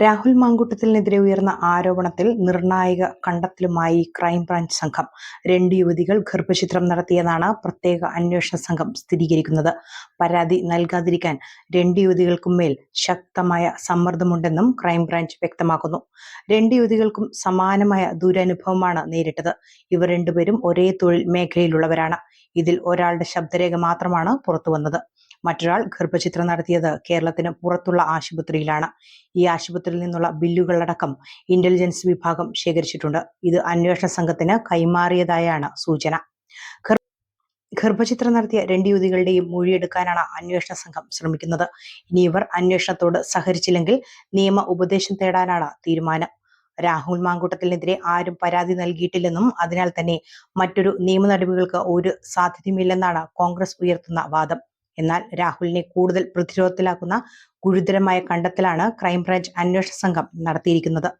രാഹുൽ മാങ്കൂട്ടത്തിനെതിരെ ഉയർന്ന ആരോപണത്തിൽ നിർണായക കണ്ടെത്തലുമായി ക്രൈംബ്രാഞ്ച് സംഘം. രണ്ട് യുവതികൾ ഗർഭചിത്രം നടത്തിയെന്നാണ് പ്രത്യേക അന്വേഷണ സംഘം സ്ഥിരീകരിക്കുന്നത്. പരാതി നൽകാതിരിക്കാൻ രണ്ട് യുവതികൾക്കും മേൽ ശക്തമായ സമ്മർദ്ദമുണ്ടെന്നും ക്രൈംബ്രാഞ്ച് വ്യക്തമാക്കുന്നു. രണ്ട് യുവതികൾക്കും സമാനമായ ദുരനുഭവമാണ് നേരിട്ടത്. ഇവർ രണ്ടുപേരും ഒരേ തൊഴിൽ മേഖലയിലുള്ളവരാണ്. ഇതിൽ ഒരാളുടെ ശബ്ദരേഖ മാത്രമാണ് പുറത്തുവന്നത്. മറ്റൊരാൾ ഗർഭചിത്രം നടത്തിയത് കേരളത്തിന് പുറത്തുള്ള ആശുപത്രിയിലാണ്. ഈ ആശുപത്രിയിൽ നിന്നുള്ള ബില്ലുകളടക്കം ഇന്റലിജൻസ് വിഭാഗം ശേഖരിച്ചിട്ടുണ്ട്. ഇത് അന്വേഷണ സംഘത്തിന് കൈമാറിയതായാണ് സൂചന. ഗർഭചിത്രം നടത്തിയ രണ്ട് യുവതികളുടെയും മൊഴിയെടുക്കാനാണ് അന്വേഷണ സംഘം ശ്രമിക്കുന്നത്. ഇനി ഇവർ അന്വേഷണത്തോട് സഹരിച്ചില്ലെങ്കിൽ നിയമ ഉപദേശം തേടാനാണ് തീരുമാനം. രാഹുൽ മാങ്കൂട്ടത്തിനെതിരെ ആരും പരാതി നൽകിയിട്ടില്ലെന്നും അതിനാൽ തന്നെ മറ്റൊരു നിയമ നടപടികൾക്ക് ഒരു സാധ്യതയുമില്ലെന്നാണ് കോൺഗ്രസ് ഉയർത്തുന്ന വാദം. എന്നാൽ രാഹുലിനെ കൂടുതൽ പ്രതിരോധത്തിലാക്കുന്ന ഗുരുതരമായ കണ്ടെത്തലാണ് ക്രൈംബ്രാഞ്ച് അന്വേഷണ സംഘം നടത്തിയിരിക്കുന്നത്.